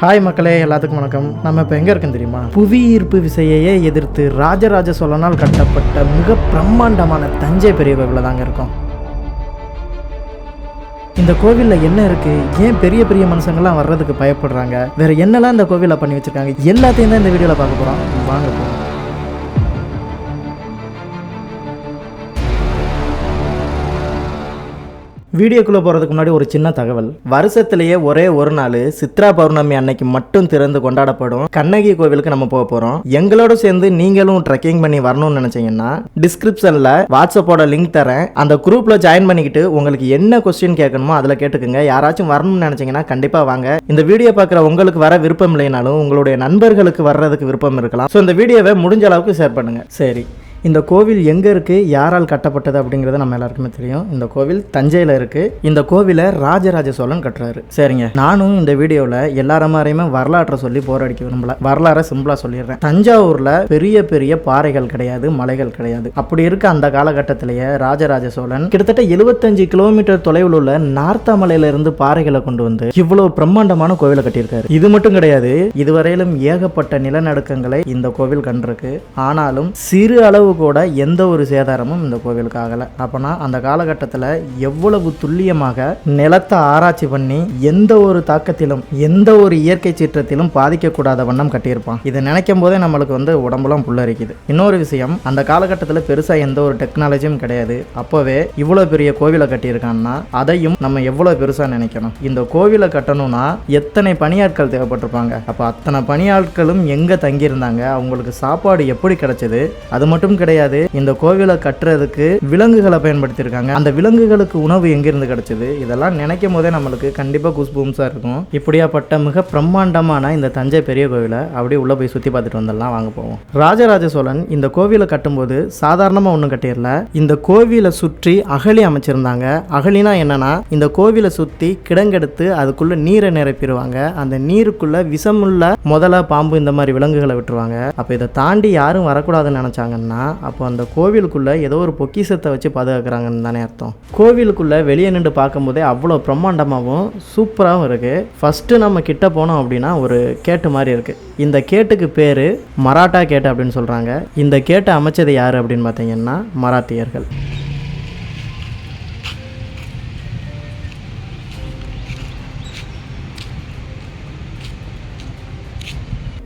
Hi மக்களே எல்லாத்துக்கும் வணக்கம். நம்ம இப்போ எங்கே இருக்கோம் தெரியுமா? புவி ஈர்ப்பு விசையையே எதிர்த்து ராஜராஜ சோழனால் கட்டப்பட்ட மிக பிரம்மாண்டமான தஞ்சை பெரிய கோவிலில் தாங்க இருக்கும். இந்த கோவிலில் என்ன இருக்குது ஏன் பெரிய பெரிய மனுஷங்கள்லாம் வர்றதுக்கு பயப்படுறாங்க? வேறு என்னெல்லாம் இந்த கோவிலில் பண்ணி வச்சுருக்காங்க? எல்லாத்தையும் தான் இந்த வீடியோவில் பார்க்க போகிறோம் வாங்க போகிறோம் வீடியோக்குள்ளே போகிறதுக்கு முன்னாடி ஒரு சின்ன தகவல். வருஷத்துலேயே ஒரே ஒரு நாள் சித்ரா பௌர்ணமி அன்னைக்கு மட்டும் திறந்து கொண்டாடப்படும். கண்ணகி கோவிலுக்கு நம்ம போக போகிறோம் எங்களோட சேர்ந்து நீங்களும் ட்ரெக்கிங் பண்ணி வரணும்னு நினச்சிங்கன்னா டிஸ்கிரிப்ஷனில் வாட்ஸ்அப்போட லிங்க் தரேன். அந்த குரூப்பில் ஜாயின் பண்ணிக்கிட்டு உங்களுக்கு என்ன கொஸ்டின் கேட்கணுமோ அதில் கேட்டுக்குங்க. யாராச்சும் வரணும்னு நினச்சிங்கன்னா கண்டிப்பாக வாங்க. இந்த வீடியோ பார்க்குற உங்களுக்கு வர விருப்பம் இல்லைனாலும் உங்களுடைய நண்பர்களுக்கு வர்றதுக்கு விருப்பம் இருக்கலாம். ஸோ இந்த வீடியோவை முடிஞ்ச அளவுக்கு ஷேர் பண்ணுங்கள் சரி. இந்த கோவில் எங்கே இருக்குது யாரால் கட்டப்பட்டது அப்படிங்கிறது நம்ம எல்லாருக்குமே தெரியும். இந்த கோவில் தஞ்சையில் இருக்குது இந்த கோவிலை ராஜராஜ சோழன் கட்டுறாரு. சரிங்க. நானும் இந்த வீடியோவில் எல்லார மாதிரியுமே வரலாற்றை சொல்லி போர் அடிக்க விரும்பல. வரலாறை சிம்பிளாக சொல்லிடுறேன். தஞ்சாவூரில் பெரிய பெரிய பாறைகள் கிடையாது மலைகள் கிடையாது. அப்படி இருக்க அந்த காலகட்டத்திலேயே ராஜராஜ சோழன் கிட்டத்தட்ட எழுபத்தஞ்சு கிலோமீட்டர் தொலைவில் உள்ள நார்த்தாமலையில இருந்து பாறைகளை கொண்டு வந்து இவ்வளவு பிரம்மாண்டமான கோவிலை கட்டியிருக்காரு. இது மட்டும் கிடையாது. இதுவரையிலும் ஏகப்பட்ட நிலநடுக்கங்களை இந்த கோவில் கண்டிருக்கு. ஆனாலும் சிறு அளவு கூட எந்த ஒரு சேதாரமும் இந்த கோவிலுக்கு ஆகலை. அப்போனா அந்த காலகட்டத்தில் எவ்வளவு துல்லியமாக நிலத்தை ஆராய்ச்சி பண்ணி எந்த ஒரு தாக்கத்திலும் எந்த ஒரு இயற்கை சீற்றத்திலும் பாதிக்கக்கூடாத வண்ணம் கட்டியிருப்பான். இதை நினைக்கும் போதே நம்மளுக்கு வந்து உடம்புலாம் புல்லரிக்குது. இன்னொரு விஷயம் அந்த காலகட்டத்தில் பெருசாக எந்த ஒரு டெக்னாலஜியும் கிடையாது. அப்போவே இவ்வளோ பெரிய கோவிலை கட்டியிருக்கான்னா அதையும் நம்ம எவ்வளோ பெருசாக நினைக்கணும். இந்த கோவிலை கட்டணும்னா எத்தனை பணியாட்கள் தேவைப்பட்டிருப்பாங்க? அப்போ அத்தனை பணியாட்களும் எங்கே தங்கியிருந்தாங்க? அவங்களுக்கு சாப்பாடு எப்படி கிடைச்சது? அது மட்டும் கிடையாது. இந்த கோவிலை கட்டுறதுக்கு விலங்குகளை பயன்படுத்தியிருக்காங்க. அந்த விலங்குகளுக்கு உணவு எங்கிருந்து கிடைச்சது? இதெல்லாம் நினைக்கும் போதே நம்மளுக்கு கண்டிப்பாக குஸ்பூம்ஸாக இருக்கும். இப்படியாப்பட்ட மிக பிரம்மாண்டமான இந்த தஞ்சை பெரிய கோவிலை அப்படியே உள்ளே போய் சுற்றி பார்த்துட்டு வந்துடலாம் வாங்க போவோம். ராஜராஜ சோழன் இந்த கோவிலை கட்டும்போது சாதாரணமாக ஒன்றும் கட்டிடல. இந்த கோவிலை சுற்றி அகழி அமைச்சிருந்தாங்க. அகழினா என்னன்னா இந்த கோவிலை சுற்றி கிடங்கெடுத்து அதுக்குள்ள நீரை நிரப்பிடுவாங்க. அந்த நீருக்குள்ள விஷமுள்ள முதல பாம்பு இந்த மாதிரி விலங்குகளை விட்டுருவாங்க. அப்போ இதை தாண்டி யாரும் வரக்கூடாதுன்னு நினச்சாங்கன்னா அப்போ அந்த கோவிலுக்குள்ளே ஏதோ ஒரு பொக்கிஷத்தை வச்சு பாதுகாக்கிறாங்கன்னு தானே அர்த்தம். கோவிலுக்குள்ளே வெளியே நின்று பார்க்கும்போதே அவ்வளோ பிரம்மாண்டமாகவும் சூப்பராகவும் இருக்குது ஃபஸ்ட்டு நம்ம கிட்ட போனோம் அப்படின்னா ஒரு கேட்டு மாதிரி இருக்குது இந்த கேட்டுக்கு பேர் மராட்டா கேட்டு அப்படின்னு சொல்கிறாங்க இந்த கேட்டை அமைச்சது யார் அப்படின்னு பார்த்தீங்கன்னா மராத்தியர்கள்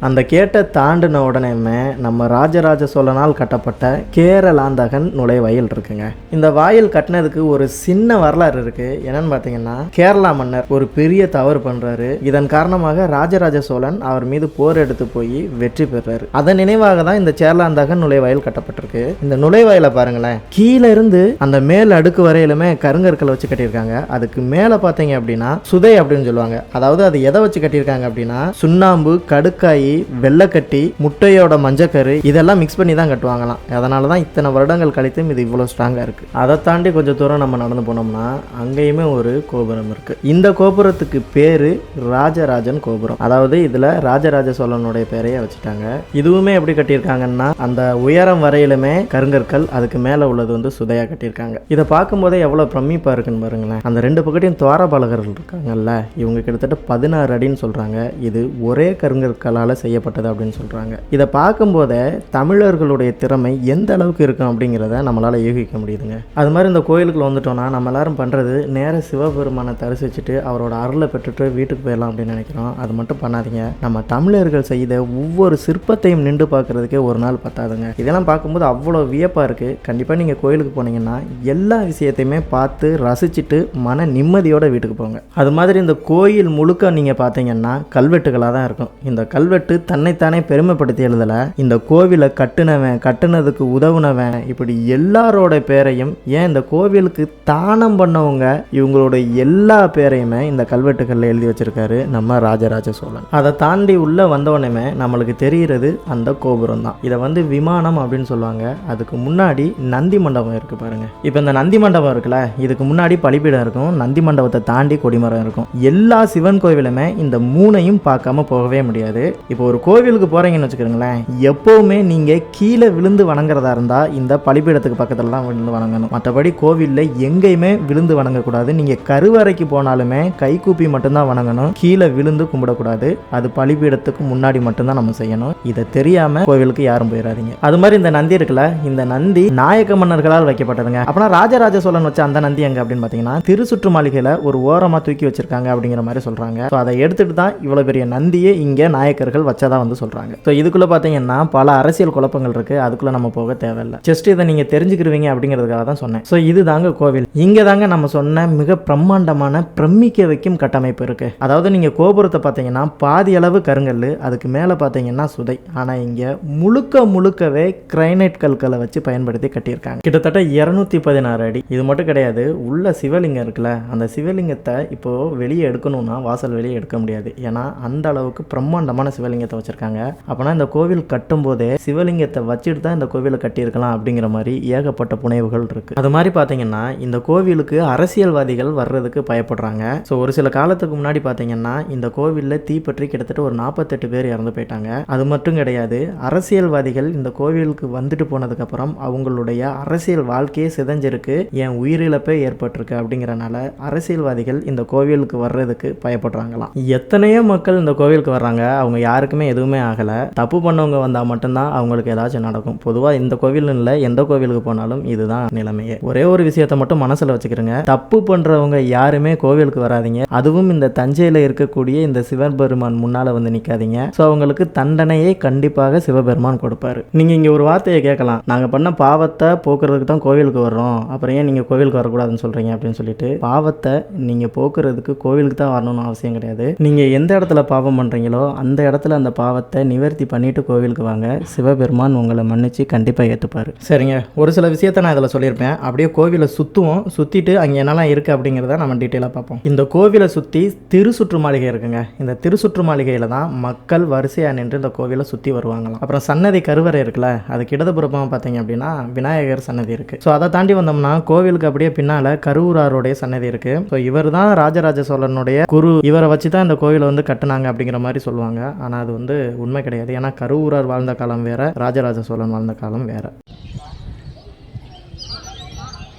அந்த கேட்டை தாண்டின உடனேமே நம்ம ராஜராஜ சோழனால் கட்டப்பட்ட கேரளாந்தகன் நுழைவாயில் இருக்குங்க. இந்த வாயில் கட்டினதுக்கு ஒரு சின்ன வரலாறு இருக்கு. என்னன்னு பார்த்தீங்கன்னா கேரளா மன்னர் ஒரு பெரிய தவறு பண்றாரு. இதன் காரணமாக ராஜராஜ சோழன் அவர் மீது போர் எடுத்து போய் வெற்றி பெறாரு அதன் நினைவாக தான் இந்த கேரளாந்தகன் நுழைவாயில் கட்டப்பட்டிருக்கு. இந்த நுழைவாயில பாருங்களேன் கீழே இருந்து அந்த மேல் அடுக்கு வரையிலுமே கருங்கற்களை வச்சு கட்டியிருக்காங்க. அதுக்கு மேலே பார்த்தீங்க அப்படின்னா சுதை அப்படின்னு சொல்லுவாங்க. அதாவது அது எதை வச்சு கட்டியிருக்காங்க அப்படின்னா சுண்ணாம்பு கடுக்காய் வெள்ளைக்கட்டி முட்டையோட மஞ்சக்கரு இதெல்லாம் மிக்ஸ் பண்ணி தான் கட்டுவாங்களாம். அதனால தான் இத்தனை வருடங்கள் கழித்தும் இது இவ்வளோ ஸ்ட்ராங்காக இருக்குது அதை தாண்டி கொஞ்சம் தூரம் நம்ம நடந்து போனோம்னா அங்கேயுமே ஒரு கோபுரம் இருக்குது இந்த கோபுரத்துக்கு பேர் ராஜராஜன் கோபுரம். அதாவது இதில் ராஜராஜ சோழனுடைய பேரையே வச்சுட்டாங்க. இதுவுமே எப்படி கட்டியிருக்காங்கன்னா அந்த உயரம் வரையிலுமே கருங்கற்கள் அதுக்கு மேலே உள்ளது வந்து சுதையாக கட்டியிருக்காங்க. இதை பார்க்கும்போதே எவ்வளோ பிரமிப்பாக இருக்குன்னு பாருங்களேன். அந்த ரெண்டு பக்கத்தையும் துவாரபாலகர்கள் இருக்காங்கல்ல இவங்க கிட்டத்தட்ட பதினாறு அடின்னு சொல்கிறாங்க இது ஒரே கருங்கற்களால் செய்யப்பட்டது அப்படின்னு சொல்கிறாங்க இதை பார்க்கும்போதே தமிழர்களுடைய திறமை எந்த அளவுக்கு இருக்கும் அப்படிங்கிறத நம்மளால் யூகிக்க முடியுதுங்க. அது மாதிரி இந்த கோயிலுக்குள்ள வந்துட்டோம்னா நம்ம எல்லாரும் பண்ணுறது நேர சிவபெருமானை தரிசிச்சுட்டு அவரோட அருளை பெற்றுட்டு வீட்டுக்கு போயிடலாம் அப்படின்னு நினைக்கிறோம். அது மட்டும் பண்ணாதீங்க. நம்ம தமிழர்கள் செய்த ஒவ்வொரு சிற்பத்தையும் நின்று பார்க்கறதுக்கே ஒரு நாள் பத்தாதுங்க. இதெல்லாம் பார்க்கும்போது அவ்வளோ வியப்பாக இருக்குது கண்டிப்பாக நீங்கள் கோயிலுக்கு போனீங்கன்னா எல்லா விஷயத்தையுமே பார்த்து ரசிச்சுட்டு மன நிம்மதியோட வீட்டுக்கு போங்க. அது மாதிரி இந்த கோயில் முழுக்க நீங்கள் பார்த்தீங்கன்னா கல்வெட்டுகளாக தான் இருக்கும். இந்த கல்வெட்டு தன்னைத்தானே பெருமைப்படுத்தி எழுதலை? இந்த கோவிலை கட்டுனவன் கட்டுனதுக்கு உதவுனவன் இப்படி எல்லாரோட பேரையும் ஏன் இந்த கோவிலுக்கு தானம் பண்ணவங்க இவங்களோட எல்லா பேரையுமே இந்த கல்வெட்டுகளில் எழுதி வச்சிருக்காரு நம்ம ராஜராஜ சோழன். அதை தாண்டி உள்ள வந்தவொடனே நம்மளுக்கு தெரிகிறது அந்த கோபுரம் தான். இதை வந்து விமானம் அப்படின்னு சொல்லுவாங்க. அதுக்கு முன்னாடி நந்தி மண்டபம் இருக்கு பாருங்க. இப்போ இந்த நந்தி மண்டபம் இருக்குல்ல இதுக்கு முன்னாடி பலிபீடம் இருக்கும் நந்தி மண்டபத்தை தாண்டி கொடிமரம் இருக்கும். எல்லா சிவன் கோவிலுமே இந்த மூணையும் பார்க்காம போகவே முடியாது. இப்போ இப்போ ஒரு கோவிலுக்கு போகிறீங்கன்னு வச்சுக்கிறீங்களேன் எப்போவுமே நீங்கள் கீழே விழுந்து வணங்குறதா இருந்தால் இந்த பலிப்பீடத்துக்கு பக்கத்தில் தான் விழுந்து வணங்கணும். மற்றபடி கோவிலில் எங்கேயுமே விழுந்து வணங்கக்கூடாது. நீங்கள் கருவறைக்கு போனாலுமே கை கூப்பி மட்டும்தான் வணங்கணும். கீழே விழுந்து கும்பிடக்கூடாது. அது பலிப்பீடத்துக்கு முன்னாடி மட்டும்தான் நம்ம செய்யணும். இதை தெரியாமல் கோவிலுக்கு யாரும் போயிடாதீங்க அது மாதிரி இந்த நந்தி இருக்குல்ல இந்த நந்தி நாயக்க மன்னர்களால் வைக்கப்பட்டதுங்க. அப்பனா ராஜராஜ சோழன் வச்ச அந்த நந்தி எங்க அப்படின்னு பார்த்தீங்கன்னா திருசுற்று மாளிகையில் ஒரு ஓரமாக தூக்கி வச்சிருக்காங்க அப்படிங்கிற மாதிரி சொல்கிறாங்க ஸோ அதை எடுத்துகிட்டு தான் இவ்வளோ பெரிய நந்தியை இங்கே நாயக்கர்கள் வச்சதா வந்து சொல்கிறாங்க ஸோ இதுக்குள்ளே பார்த்தீங்கன்னா பல அரசியல் குழப்பங்கள் இருக்குது அதுக்குள்ளே நம்ம போக தேவையில்லை. ஜஸ்ட் இதை நீங்கள் தெரிஞ்சுக்கிருவீங்க அப்படிங்கிறதுக்காக தான் சொன்னேன். ஸோ இது தாங்க கோவில். இங்கே தாங்க நம்ம சொன்ன மிக பிரம்மாண்டமான பிரமிக்க வைக்கும் கட்டமைப்பு இருக்குது அதாவது நீங்கள் கோபுரத்தை பார்த்தீங்கன்னா பாதி அளவு கருங்கல் அதுக்கு மேலே பார்த்தீங்கன்னா சுதை. ஆனால் இங்கே முழுக்க முழுக்கவே கிரைனைட் கற்களை வச்சு பயன்படுத்தி கட்டியிருக்காங்க. கிட்டத்தட்ட இரநூத்தி பதினாறு அடி. இது மட்டும் கிடையாது உள்ள சிவலிங்கம் இருக்குல்ல அந்த சிவலிங்கத்தை இப்போ வெளியே எடுக்கணும்னா வாசல் வெளியே எடுக்க முடியாது. ஏன்னா அந்த அளவுக்கு பிரம்மாண்டமான சிவலிங்கத்தை வச்சிருக்காங்க. அப்போனா இந்த கோவில் கட்டும்போதே சிவலிங்கத்தை வச்சுட்டு தான் இந்த கோவிலை கட்டியிருக்கலாம் அப்படிங்கிற மாதிரி ஏகப்பட்ட புனைவுகள் இருக்குது அது மாதிரி பார்த்தீங்கன்னா இந்த கோவிலுக்கு அரசியல்வாதிகள் வர்றதுக்கு பயப்படுறாங்க. ஸோ ஒரு சில காலத்துக்கு முன்னாடி பார்த்தீங்கன்னா இந்த கோவிலில் தீப்பற்றி கிட்டத்தட்ட ஒரு நாற்பத்தெட்டு பேர் இறந்து போயிட்டாங்க. அது மட்டும் கிடையாது அரசியல்வாதிகள் இந்த கோவிலுக்கு வந்துட்டு போனதுக்கப்புறம் அவங்களுடைய அரசியல் வாழ்க்கையே சிதஞ்சிருக்கு. என் உயிரிழப்பே ஏற்பட்டிருக்கு அப்படிங்கிறனால அரசியல்வாதிகள் இந்த கோவிலுக்கு வர்றதுக்கு பயப்படுறாங்களாம். எத்தனையோ மக்கள் இந்த கோவிலுக்கு வர்றாங்க. அவங்க யாருக்குமே எதுவுமே ஆகலை. தப்பு பண்ணவங்க வந்தால் மட்டும்தான் அவங்களுக்கு ஏதாச்சும் நடக்கும். பொதுவாக இந்த கோவில் இல்லை எந்த கோவிலுக்கு போனாலும் இதுதான் நிலைமையே. ஒரே ஒரு விஷயத்த மட்டும் மனசில் வச்சுக்கிறோங்க. தப்பு பண்ணுறவங்க யாருமே கோவிலுக்கு வராதீங்க. அதுவும் இந்த தஞ்சையில் இருக்கக்கூடிய இந்த சிவபெருமான் முன்னால் வந்து நிற்காதீங்க ஸோ அவங்களுக்கு தண்டனையை கண்டிப்பாக சிவபெருமான் கொடுப்பாரு. நீங்கள் இங்கே ஒரு வார்த்தையை கேட்கலாம். நாங்கள் பண்ண பாவத்தை போக்குறதுக்கு தான் கோவிலுக்கு வர்றோம். அப்புறம் ஏன் நீங்கள் கோவிலுக்கு வரக்கூடாதுன்னு சொல்கிறீங்க அப்படின்னு சொல்லிட்டு பாவத்தை நீங்கள் போக்குறதுக்கு கோவிலுக்கு தான் வரணும்னு அவசியம் கிடையாது. நீங்கள் எந்த இடத்துல பாவம் பண்ணுறீங்களோ அந்த இடத்துல அந்த பாவத்தை நிவர்த்தி பண்ணிட்டு கோவிலுக்கு வாங்க. சிவபெருமான் உங்களை மன்னிச்சு கண்டிப்பாக ஏற்றுப்பார் சரிங்க. ஒரு சில விஷயத்த நான் இதில் சொல்லியிருப்பேன். அப்படியே கோவிலை சுற்றுவோம் சுற்றிட்டு அங்கே என்னெல்லாம் இருக்குது அப்படிங்கிறத நம்ம டீட்டெயிலாக பார்ப்போம். இந்த கோவிலை சுற்றி திருசுற்று மாளிகை இருக்குங்க. இந்த திருசுற்று மாளிகையில் தான் மக்கள் வரிசையாக நின்று இந்த கோவிலை சுற்றி வருவாங்களாம். அப்புறம் சன்னதி கருவறை இருக்குல்ல அதுக்கு இடதுபுறமாக பார்த்தீங்க அப்படின்னா விநாயகர் சன்னதி இருக்குது ஸோ அதை தாண்டி வந்தோம்னா கோவிலுக்கு அப்படியே பின்னால் கருவூராருடைய சன்னதி இருக்குது ஸோ இவர் தான் ராஜராஜ சோழனுடைய குரு. இவரை வச்சு தான் இந்த கோவிலை வந்து கட்டுனாங்க அப்படிங்கிற மாதிரி சொல்லுவாங்க. ஆனால் அது வந்து உண்மை கிடையாது. ஏன்னா கருவூரார் வாழ்ந்த காலம் வேறு ராஜராஜ சோழன் வாழ்ந்த காலம் வேறு.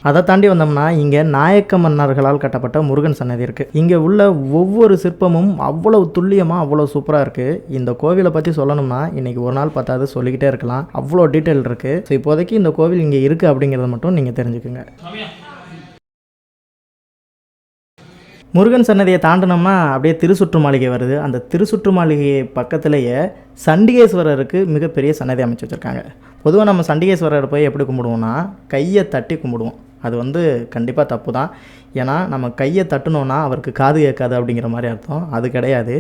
அதை தாண்டி வந்தோம்னா இங்கே நாயக்க மன்னர்களால் கட்டப்பட்ட முருகன் சன்னதி இருக்குது இங்கே உள்ள ஒவ்வொரு சிற்பமும் அவ்வளவு துல்லியமாக அவ்வளோ சூப்பராக இருக்குது இந்த கோவிலை பற்றி சொல்லணும்னா இன்றைக்கி ஒரு நாள் பார்த்தாது சொல்லிக்கிட்டே இருக்கலாம். அவ்வளோ டீட்டெயில் இருக்குது ஸோ இப்போதைக்கு இந்த கோவில் இங்கே இருக்குது அப்படிங்கிறத மட்டும் நீங்கள் தெரிஞ்சுக்குங்க. முருகன் சன்னதியை தாண்டினோம்னா அப்படியே திருசுற்று மாளிகை வருது. அந்த திருசுற்று மாளிகை பக்கத்திலேயே சண்டிகேஸ்வரருக்கு மிகப்பெரிய சன்னதி அமைச்சு வச்சுருக்காங்க. பொதுவாக நம்ம சண்டிகேஸ்வரர் போய் எப்படி கும்பிடுவோம்னா கையை தட்டி கும்பிடுவோம். அது வந்து கண்டிப்பாக தப்பு தான் ஏன்னா நம்ம கையை தட்டினோன்னா அவருக்கு காது கேட்காது அப்படிங்கிற மாதிரி அர்த்தம். அது கிடையாது.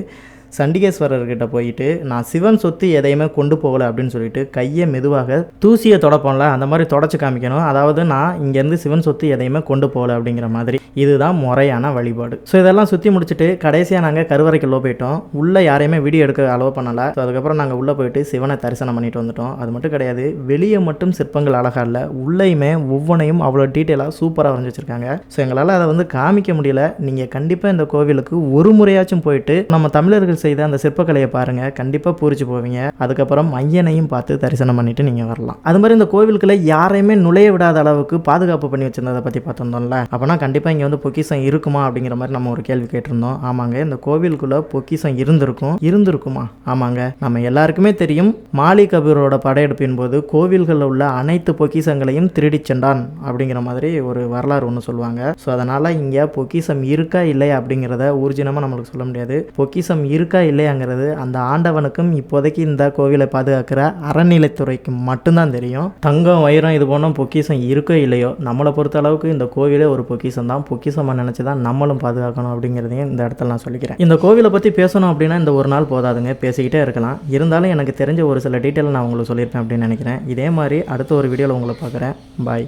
சண்டிகேஸ்வரர்கிட்ட போயிட்டு நான் சிவன் சொத்து எதையுமே கொண்டு போகலை அப்படின்னு சொல்லிட்டு கையை மெதுவாக தூசியை தொடப்போம்ல அந்த மாதிரி தொடச்சி காமிக்கணும். அதாவது நான் இங்கேருந்து சிவன் சொத்து எதையுமே கொண்டு போகலை அப்படிங்கிற மாதிரி. இதுதான் முறையான வழிபாடு. ஸோ இதெல்லாம் சுற்றி முடிச்சுட்டு கடைசியாக நாங்கள் கருவறைக்குள்ளே போயிட்டோம். உள்ளே யாரையுமே வீடியோ எடுக்க அலோவ் பண்ணலை. ஸோ அதுக்கப்புறம் நாங்கள் உள்ளே போயிட்டு சிவனை தரிசனம் பண்ணிட்டு வந்துட்டோம். அது மட்டும் கிடையாது வெளியே மட்டும் சிற்பங்கள் அழகாக இல்லை. உள்ளேயுமே ஒவ்வொன்றையும் அவ்வளோ டீட்டெயிலாக சூப்பராக வரைஞ்சி வச்சுருக்காங்க. ஸோ எங்களால் அதை வந்து காமிக்க முடியல. நீங்கள் கண்டிப்பாக இந்த கோவிலுக்கு ஒரு முறையாச்சும் போயிட்டு நம்ம தமிழர்கள் செய்த அந்த சிற்பக்கலையை பாருங்கள் கண்டிப்பாக பூரிச்சு போவீங்க. அதுக்கப்புறம் ஐயனையும் பார்த்து தரிசனம் பண்ணிட்டு நீங்கள் வரலாம். அது மாதிரி இந்த கோவிலுக்குள்ள யாரையுமே நுழைய விடாத அளவுக்கு பாதுகாப்பு பண்ணி வச்சிருந்ததை பற்றி பார்த்துருந்தோம்ல. அப்போனா கண்டிப்பாக இங்கே வந்து பொக்கிசம் இருக்குமா அப்படிங்கிற மாதிரி நம்ம ஒரு கேள்வி கேட்டிருந்தோம். ஆமாங்க இந்த கோவிலுக்குள்ள பொக்கிசம் இருந்திருக்கும். இருந்திருக்குமா? ஆமாங்க. நம்ம எல்லாருக்குமே தெரியும் மாலி கபீரோட படையெடுப்பின் போது கோவில்களில் உள்ள அனைத்து பொக்கிசங்களையும் திருடி சென்றான் அப்படிங்கிற மாதிரி ஒரு வரலாறு ஒன்று சொல்லுவாங்க. ஸோ அதனால் இங்கே பொக்கிசம் இருக்கா இல்லையா அப்படிங்கிறத ஊர்ஜினமாக நம்மளுக்கு சொல்ல முடியாது. பொக்கிசம் இருக்கு இருக்கா இல்லையாங்கிறது அந்த ஆண்டவனுக்கும் இப்போதைக்கு இந்த கோவிலை பாதுகாக்கிற அறநிலைத்துறைக்கு மட்டும்தான் தெரியும். தங்கம் வைரம் இது போன பொக்கிஷம் இருக்கோ இல்லையோ நம்மளை பொறுத்த அளவுக்கு இந்த கோவிலே ஒரு பொக்கிசம் தான். பொக்கிஷமாக நினச்சி தான் நம்மளும் பாதுகாக்கணும் அப்படிங்கிறதையும் இந்த இடத்துல நான் சொல்லிக்கிறேன். இந்த கோவிலை பற்றி பேசணும் அப்படின்னா இந்த ஒரு நாள் போதாதுங்க. பேசிக்கிட்டே இருக்கலாம். இருந்தாலும் எனக்கு தெரிஞ்ச ஒரு சில டீட்டெயில் நான் உங்களுக்கு சொல்லியிருப்பேன் அப்படின்னு நினைக்கிறேன். இதே மாதிரி அடுத்த ஒரு வீடியோவில் உங்களை பார்க்குறேன். பாய்